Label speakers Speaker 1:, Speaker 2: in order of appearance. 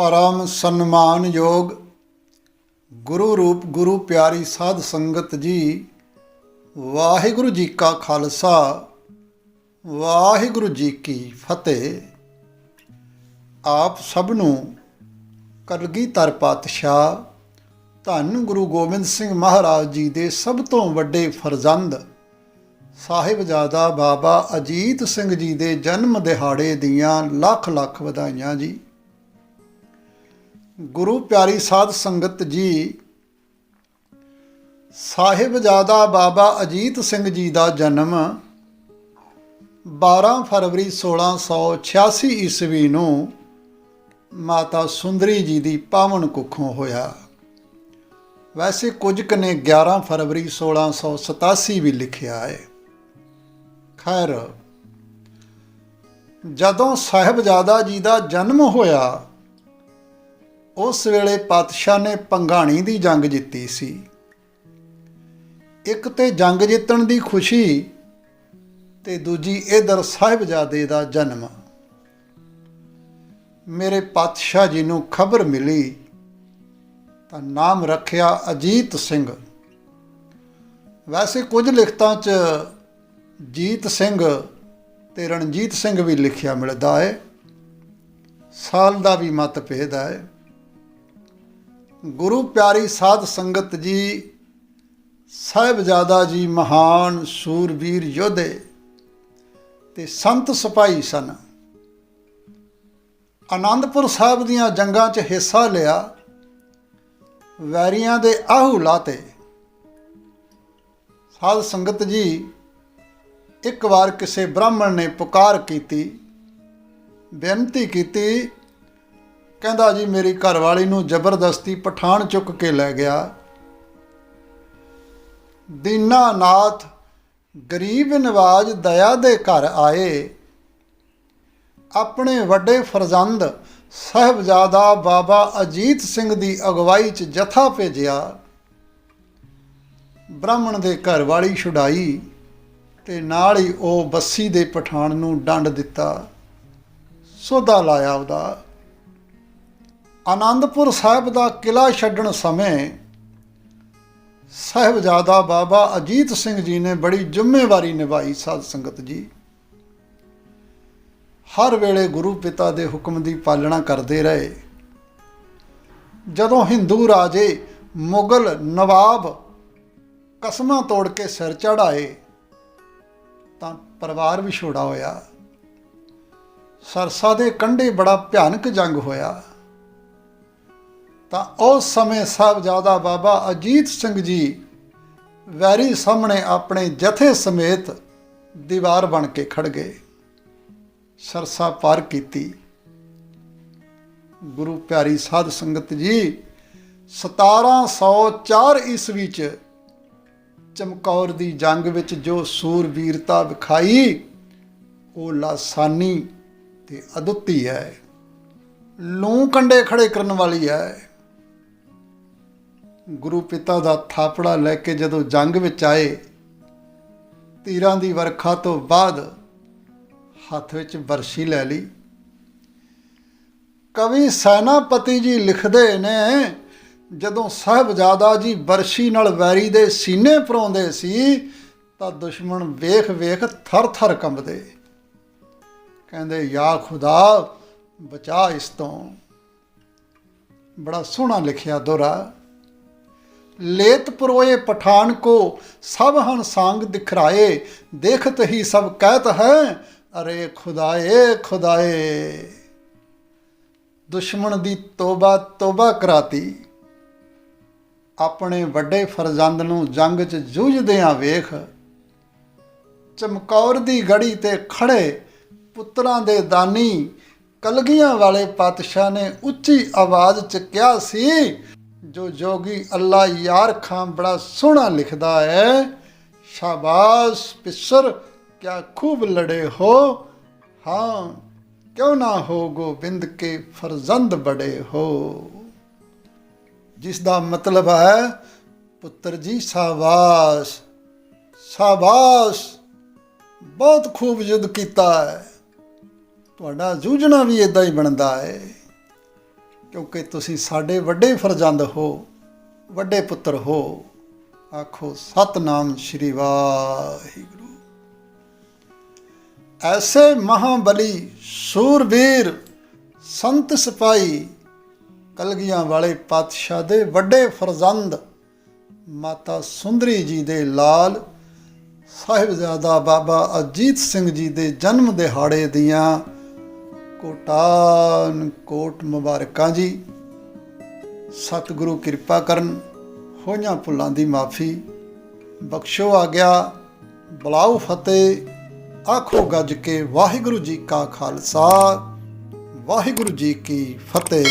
Speaker 1: ਪਰਮ ਸਨਮਾਨਯੋਗ ਗੁਰੂ ਰੂਪ, ਗੁਰੂ ਪਿਆਰੀ ਸਾਧ ਸੰਗਤ ਜੀ, ਵਾਹਿਗੁਰੂ ਜੀ ਕਾ ਖਾਲਸਾ, ਵਾਹਿਗੁਰੂ ਜੀ ਕੀ ਫਤਿਹ। ਆਪ ਸਭ ਨੂੰ ਕਲਗੀਧਰ ਪਾਤਸ਼ਾਹ, ਧੰਨ ਗੁਰੂ ਗੋਬਿੰਦ ਸਿੰਘ ਮਹਾਰਾਜ ਜੀ ਦੇ ਸਭ ਤੋਂ ਵੱਡੇ ਫਰਜ਼ੰਦ ਸਾਹਿਬਜ਼ਾਦਾ ਬਾਬਾ ਅਜੀਤ ਸਿੰਘ ਜੀ ਦੇ ਜਨਮ ਦਿਹਾੜੇ ਦੀਆਂ ਲੱਖ ਲੱਖ ਵਧਾਈਆਂ ਜੀ। ਗੁਰੂ ਪਿਆਰੀ ਸਾਧ ਸੰਗਤ ਜੀ ਸਾਹਿਬਜ਼ਾਦਾ ਬਾਬਾ ਅਜੀਤ ਸਿੰਘ ਜੀ ਦਾ ਜਨਮ 12 ਫਰਵਰੀ 1686 ਈਸਵੀ ਨੂੰ ਮਾਤਾ ਸੁੰਦਰੀ ਜੀ ਦੀ ਪਾਵਨ ਕੁੱਖੋਂ ਹੋਇਆ। ਵੈਸੇ ਕੁਝ ਕੁ ਨੇ 11 ਫਰਵਰੀ 1687 ਵੀ ਲਿਖਿਆ ਹੈ। ਖੈਰ, ਜਦੋਂ ਸਾਹਿਬਜ਼ਾਦਾ ਜੀ ਦਾ ਜਨਮ ਹੋਇਆ ਉਸ ਵੇਲੇ ਪਾਤਸ਼ਾਹ ਨੇ ਪੰਘਾਣੀ ਦੀ ਜੰਗ ਜਿੱਤੀ ਸੀ। ਇੱਕ ਤੇ ਜੰਗ ਜਿੱਤਣ ਦੀ ਖੁਸ਼ੀ ਤੇ ਦੂਜੀ ਇਧਰ ਸਾਹਿਬਜ਼ਾਦੇ ਦਾ ਜਨਮ। ਮੇਰੇ ਪਾਤਸ਼ਾਹ ਜੀ ਨੂੰ ਖਬਰ ਮਿਲੀ ਤਾਂ ਨਾਮ ਰੱਖਿਆ ਅਜੀਤ ਸਿੰਘ। ਵੈਸੇ ਕੁਝ ਲਿਖਤਾਂ 'ਚ ਜੀਤ ਸਿੰਘ ਤੇ ਰਣਜੀਤ ਸਿੰਘ ਵੀ ਲਿਖਿਆ ਮਿਲਦਾ ਹੈ ਸਾਲ ਦਾ ਵੀ ਮਤ ਭੇਦ ਹੈ। ਗੁਰੂ ਪਿਆਰੀ ਸਾਧ ਸੰਗਤ ਜੀ ਸਾਹਿਬਜ਼ਾਦਾ ਜੀ ਮਹਾਨ ਸੂਰਬੀਰ ਯੋਧੇ ਤੇ ਸੰਤ ਸਿਪਾਹੀ ਸਨ। ਆਨੰਦਪੁਰ ਸਾਹਿਬ ਦੀਆਂ ਜੰਗਾਂ 'ਚ ਹਿੱਸਾ ਲਿਆ, ਵੈਰੀਆਂ ਦੇ ਆਹੂ ਲਾਤੇ। ਸਾਧ ਸੰਗਤ ਜੀ, ਇੱਕ ਵਾਰ ਕਿਸੇ ਬ੍ਰਾਹਮਣ ਨੇ ਪੁਕਾਰ ਕੀਤੀ, ਬੇਨਤੀ ਕੀਤੀ ਕਹਿੰਦਾ ਜੀ, ਮੇਰੀ ਘਰਵਾਲੀ ਨੂੰ ਜ਼ਬਰਦਸਤੀ ਪਠਾਨ ਚੁੱਕ ਕੇ ਲੈ ਗਿਆ। ਦੀਨਾਨਾਥ ਗਰੀਬ ਨਵਾਜ ਦਇਆ ਦੇ ਘਰ ਆਏ। ਆਪਣੇ ਵੱਡੇ ਫਰਜ਼ੰਦ ਸਾਹਿਬਜ਼ਾਦਾ ਬਾਬਾ ਅਜੀਤ ਸਿੰਘ ਦੀ ਅਗਵਾਈ 'ਚ ਜਥਾ ਭੇਜਿਆ। ਬ੍ਰਾਹਮਣ ਦੇ ਘਰ ਵਾਲੀ ਛੁਡਾਈ ਤੇ ਨਾਲ ਹੀ ਉਹ ਬੱਸੀ ਦੇ ਪਠਾਨ ਨੂੰ ਡੰਡ ਦਿੱਤਾ। ਸੋਧਾ ਲਾਇਆ ਉਹਦਾ। ਆਨੰਦਪੁਰ ਸਾਹਿਬ ਦਾ ਕਿਲਾ ਛੱਡਣ ਸਮੇਂ ਸਾਹਿਬਜ਼ਾਦਾ ਬਾਬਾ ਅਜੀਤ ਸਿੰਘ ਜੀ ਨੇ ਬੜੀ ਜ਼ਿੰਮੇਵਾਰੀ ਨਿਭਾਈ ਸਾਧ ਸੰਗਤ ਜੀ। ਹਰ ਵੇਲੇ ਗੁਰੂ ਪਿਤਾ ਦੇ ਹੁਕਮ ਦੀ ਪਾਲਣਾ ਕਰਦੇ ਰਹੇ। ਜਦੋਂ ਹਿੰਦੂ ਰਾਜੇ ਮੁਗਲ ਨਵਾਬ ਕਸਮਾਂ ਤੋੜ ਕੇ ਸਿਰ ਚੜਾਏ ਤਾਂ ਪਰਿਵਾਰ ਵਿਛੋੜਾ ਹੋਇਆ। ਸਰਸਾ ਦੇ ਕੰਢੇ ਬੜਾ ਭਿਆਨਕ ਜੰਗ ਹੋਇਆ। ਤਾਂ ਉਸ ਸਮੇਂ ਸਾਹਿਬਜ਼ਾਦਾ ਬਾਬਾ ਅਜੀਤ ਸਿੰਘ ਜੀ ਵੈਰੀ ਸਾਹਮਣੇ ਆਪਣੇ ਜਥੇ ਸਮੇਤ ਦੀਵਾਰ ਬਣ ਕੇ ਖੜ ਗਏ। ਸਰਸਾ ਪਾਰ ਕੀਤੀ। ਗੁਰੂ ਪਿਆਰੀ ਸਾਧ ਸੰਗਤ ਜੀ 1704 ਈਸਵੀ ਚ ਚਮਕੌਰ ਦੀ ਜੰਗ ਵਿੱਚ ਜੋ ਸੂਰਬੀਰਤਾ ਵਿਖਾਈ, ਉਹ ਲਾਸਾਨੀ ਤੇ ਅਦੁੱਤੀ ਹੈ। ਲੂੰ ਕੰਡੇ ਖੜੇ ਕਰਨ ਵਾਲੀ ਹੈ। ਗੁਰੂ ਪਿਤਾ ਦਾ ਥਾਪੜਾ ਲੈ ਕੇ ਜਦੋਂ ਜੰਗ ਵਿੱਚ ਆਏ, ਤੀਰਾਂ ਦੀ ਵਰਖਾ ਤੋਂ ਬਾਅਦ ਹੱਥ ਵਿੱਚ ਵਰਸ਼ੀ ਲੈ ਲਈ। ਕਵੀ ਸੈਨਾਪਤੀ ਜੀ ਲਿਖਦੇ ਨੇ, ਜਦੋਂ ਸਾਹਿਬਜ਼ਾਦਾ ਜੀ ਵਰਸ਼ੀ ਨਾਲ ਵੈਰੀ ਦੇ ਸੀਨੇ ਪਰੋਂਦੇ ਸੀ, ਤਾਂ ਦੁਸ਼ਮਣ ਵੇਖ ਵੇਖ ਥਰ ਥਰ ਕੰਬਦੇ। ਕਹਿੰਦੇ, ਯਾ ਖੁਦਾ, ਬਚਾ ਇਸ ਤੋਂ। ਬੜਾ ਸੋਹਣਾ ਲਿਖਿਆ ਦੋਰਾ ਲੇਤ ਪਰੋਏ ਪਠਾਨ ਕੋ, ਸਭ ਹਨ ਸੰਗ ਦਿਖਰਾਏ, ਦੇਖਤ ਹੀ ਸਭ ਕਹਿਤ ਹੈ, ਅਰੇ ਖੁਦਾਏ ਖੁਦਾਏ। ਦੁਸ਼ਮਣ ਦੀ ਤੋਬਾ ਤੋਬਾ ਕਰਾਤੀ। ਆਪਣੇ ਵੱਡੇ ਫਰਜ਼ੰਦ ਨੂੰ ਜੰਗ 'ਚ ਜੂਝਦਿਆਂ ਵੇਖ। ਚਮਕੌਰ ਦੀ ਗੜੀ ਤੇ ਖੜੇ ਪੁੱਤਰਾਂ ਦੇ ਦਾਨੀ, ਕਲਗੀਆਂ ਵਾਲੇ ਪਾਤਸ਼ਾਹ ਨੇ ਉੱਚੀ ਆਵਾਜ਼ 'ਚ ਕਿਹਾ ਸੀ ਜੋ ਜੋਗੀ ਅੱਲਾ ਯਾਰ ਖਾਂ ਬੜਾ ਸੋਹਣਾ ਲਿਖਦਾ ਹੈ, ਸ਼ਾਬਾਸ਼ ਪਿਸਰ, ਕਿਆ ਖੂਬ ਲੜੇ ਹੋ। ਹਾਂ, ਕਿਉਂ ਨਾ ਹੋ ਗੋਬਿੰਦ ਕੇ ਫਰਜ਼ੰਦ ਬੜੇ ਹੋ। ਜਿਸ ਦਾ ਮਤਲਬ ਹੈ, ਪੁੱਤਰ ਜੀ ਸ਼ਾਬਾਸ਼। ਸ਼ਾਬਾਸ਼, ਬਹੁਤ ਖੂਬ ਯੁੱਧ ਕੀਤਾ ਹੈ। ਤੁਹਾਡਾ ਜੂਝਣਾ ਵੀ ਇਦਾਂ ਹੀ ਬਣਦਾ ਹੈ। ਕਿਉਂਕਿ ਤੁਸੀਂ ਸਾਡੇ ਵੱਡੇ ਫਰਜ਼ੰਦ ਹੋ, ਵੱਡੇ ਪੁੱਤਰ ਹੋ, ਆਖੋ ਸਤਨਾਮ ਸ਼੍ਰੀ ਵਾਹਿਗੁਰੂ। ਐਸੇ ਮਹਾਬਲੀ ਸੂਰਬੀਰ, ਸੰਤ ਸਿਪਾਹੀ, ਕਲਗੀਆਂ ਵਾਲੇ ਪਾਤਸ਼ਾਹ ਦੇ ਵੱਡੇ ਫਰਜ਼ੰਦ, ਮਾਤਾ ਸੁੰਦਰੀ ਜੀ ਦੇ ਲਾਲ, ਸਾਹਿਬਜ਼ਾਦਾ ਬਾਬਾ ਅਜੀਤ ਸਿੰਘ ਜੀ ਦੇ ਜਨਮ ਦਿਹਾੜੇ ਦੀਆਂ ਕੋਟਾਨ ਕੋਟ ਮੁਬਾਰਕਾਂ ਜੀ। ਸਤਿਗੁਰੂ ਕਿਰਪਾ ਕਰਨ, ਹੋਈਆਂ ਭੁੱਲਾਂ ਦੀ ਮਾਫੀ। ਬਖਸ਼ੋ ਆ ਗਿਆ ਬਲਾਉ ਫਤਿਹ, ਆਖੋ ਗੱਜ ਕੇ ਵਾਹਿਗੁਰੂ ਜੀ ਕਾ ਖਾਲਸਾ, ਵਾਹਿਗੁਰੂ ਜੀ ਕੀ ਫਤਿਹ।